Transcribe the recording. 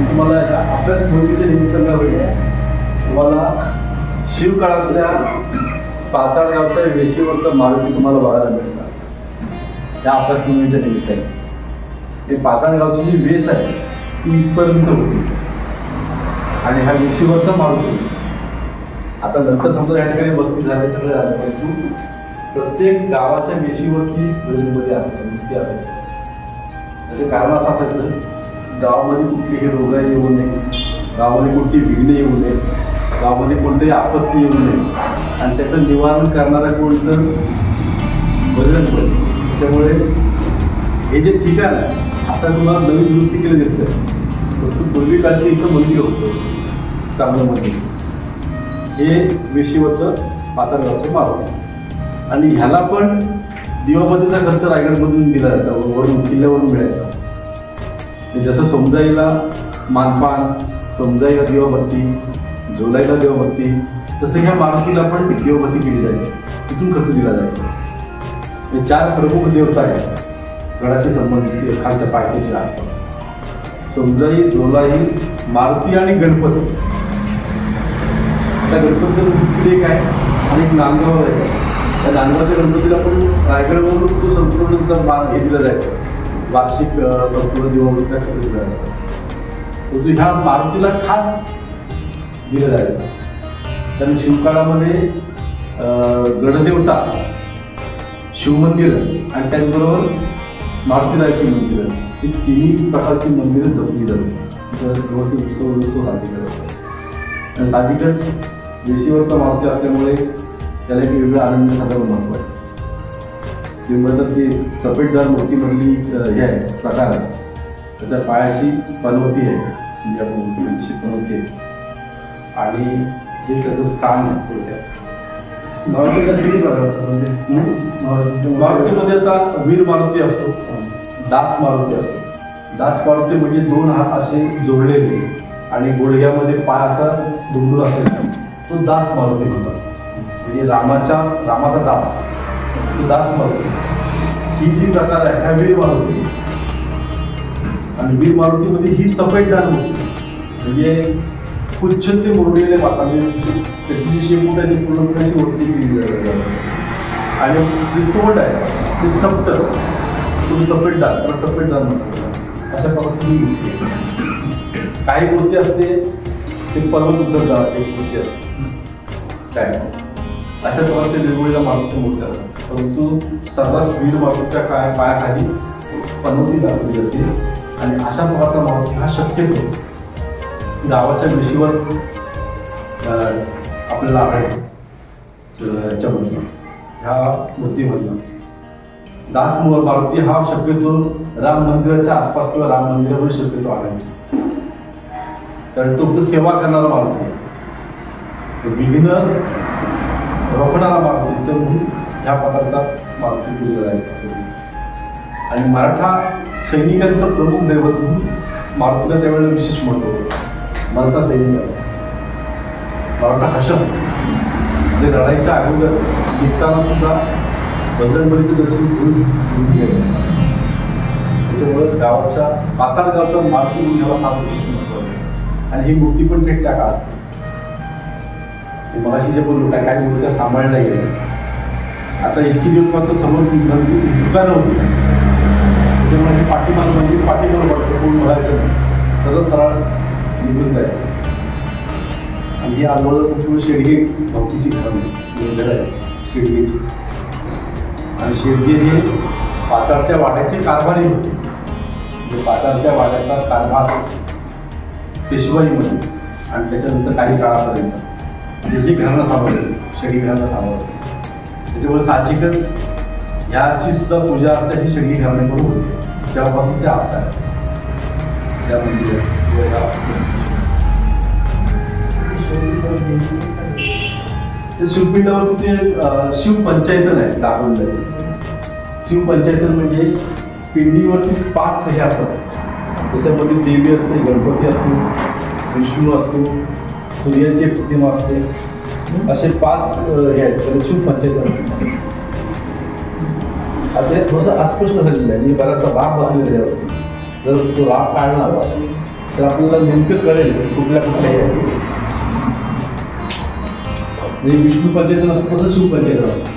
तुम्हाला आपल्याच भूमीचे निमित्त होईल तुम्हाला शिवकाळातल्या पाचाळ गावच्या वेशीवरचा मारुती तुम्हाला बघायला मिळतात त्या आपल्या स्मृतीच्या निमित्ताने हे पाचाळ गावची जी वेस आहे ती इथपर्यंत होती. आणि ह्या वेशीवरचा मारुती. आता नंतर समजा या ठिकाणी वस्ती झाले सगळं झालं परंतु प्रत्येक गावाच्या वेशीवरती गणपती असतात मूर्ती असायची त्याचे कारण असं असायचं गावामध्ये कुठलेही रोगराई येऊ नये. गावामध्ये कुठली विघ्न येऊ नये. गावामध्ये कोणतीही आपत्ती येऊ नये. आणि त्याचं निवारण करणारा कोण तर बजरंग बली. त्यामुळे हे जे ठिकाण आहे आता तुम्हाला नवीन दुरुस्ती केली दिसते. परंतु पूर्वी काळचं इथं मंदिर होतं चांगलं मंदिर. हे वेशीवरचं पाताळगावचं मारुती आणि ह्याला पण दिवाबतीचा खर्च रायगडमधून दिला जातो वरून किल्ल्यावरून मिळायचा. म्हणजे जसं समजाईला मानपान समजाईला देवभक्ती झोलाईला देवभक्ती तसं ह्या मारुतीला पण देवभक्ती केली जायची तिथून खर्च दिला जायचा हे चार प्रमुख देवता आहेत. गडाशी संबंधित खालच्या पायथ्याची आहेत. समजाई झोलाई मारुती आणि गणपती. त्या गणपतीचं एक आहे आणि एक नांदगाव आहे. त्या नांदगावच्या गणपतीला पण रायगडवरून तो संपूर्ण त्याचा मान हे दिलं जायचं. वार्षिक संपूर्ण दिवाळीचा खर्च दिला परंतु ह्या मारुतीला खास दिलं जायचं. कारण शिवकाळामध्ये गणदेवता शिवमंदिर आणि त्याचबरोबर मारुतीरायाची मंदिरं ही तिन्ही प्रकारची मंदिरं जपली जातात. उत्सव उत्सव साजरी करतात आणि साहजिकच वेशीवरचा मारुती असल्यामुळे त्याला एक वेगळं आनंद साधारण महत्त्व आहे. ते म्हणतात की सफेददार मूर्तीमधली अं, हे आहे प्रकार. आहे त्याच्या पायाशी पनवती आहे. म्हणजे आपण मूर्तीची पनवती आहे. आणि हे त्याचं स्थान मारुतीला किती प्रकार असतात म्हणजे? मारुतीमध्ये आता वीर मारुती असतो. दास मारुती असतो. दास मारुती म्हणजे दोन हात असे जोडलेले आणि गुडघ्यामध्ये पाय असा दुमडून असेल. तो दास मारुती म्हणतात. म्हणजे रामाच्या रामाचा दास. तो दास मारुती ही जी प्रकार आहे ह्या वीर मारुती. आणि वीर मारुतीमध्ये ही चपेटदार मूर्ती म्हणजे पुच्छ ते मुरलेले पाता त्याची जी शेपूट आहे ती पूर्णपणे अशी ओळखली केली जाते आणि जे तोंड आहे ते चपट. तुम्ही चपेटदार त्याला चपेटदार म्हणतो अशा प्रकारची काही मूर्ती असते ते पर्वत उचलतात एक मूर्ती असते. काय? अशा प्रकारचे वेगवेगळ्या मारुती मूर्ती असतात परंतु सर्रास वीर मारुतीच्या काय पायाखाली पनवती दाखवली जाते. आणि अशा प्रकारचा मारुती हा शक्यतो गावाच्या विषयीवर आपल्याला आढळतो याच्यामधनं ह्या मूर्तीमधनं. दास मारुती हा शक्यतो राम मंदिराच्या आसपास किंवा राम मंदिरावर शक्यतो आढळतो. कारण तो फक्त सेवा करणारा मारुती आहे. विघ्न रोखणारा मारुती म्हणून ह्या प्रकारचा मागची पूजा आणि मराठा सैनिकांचं प्रमुख दैवत म्हणून मारुतीला त्यावेळेला विशेष महत्त्व होतं. मराठा सैनिकांचं मराठा हशम. ते लढाईच्या अगोदर निघताना सुद्धा बजरंगबलीचं दर्शन घेऊन घेऊन त्याच्यामुळे गावाच्या पाचार गावचा मारुती म्हणून फार विशेष महत्त्व आणि ही मूर्ती पण भेट त्या काळात. मगाशी जे बोललो काय काही मूर्त्या सांभाळल्या गेल्या आता इतकी दिवस मात्र समोर ती दुकानं होती. त्याच्यामुळे पाठीमाग म्हणजे पाठीमाग वाटतं कोण भरायचं नाही. सरळ सरळ निघून जायचं. आणि या आजूबाजूला संपूर्ण शेडगे भाऊकीची घरं आहे. शेडगेची आणि शेडगे हे पाचारच्या वाड्याचे कारभारी होते. म्हणजे पाचारच्या वाड्याचा कारभार पेशवाईमध्ये. आणि त्याच्यानंतर काही काळापर्यंत. ही घराणं थांबवलं. शेडी घराणं थांबवलं. त्याच्यामुळे साहजिकच याची सुद्धा पूजा आता ही शेडी घराण्याकडून होते. तेव्हापासून त्या असतात त्या मंदिरात. किंवा ते शिवपीठावरती ते अं, शिवपंचायतन आहे दाखवलेलं आहे. शिवपंचायतन म्हणजे पिंडीवरती पाच हे असतात. त्याच्यामध्ये देवी असते गणपती असतो विष्णू असतो सूर्याची प्रतिमा असते. असे पाच हे आहेत. त्याला शिवपंचायतन आता हे थोडंसं अस्पष्ट झालेलं आहे. मी बराचसा भाग बसलेला आहे. जर तो राग काढला तर आपल्याला नेमकं कळेल कुठल्या कुठल्या म्हणजे विष्णू पंचायत नसतं तसं शिव पंचायत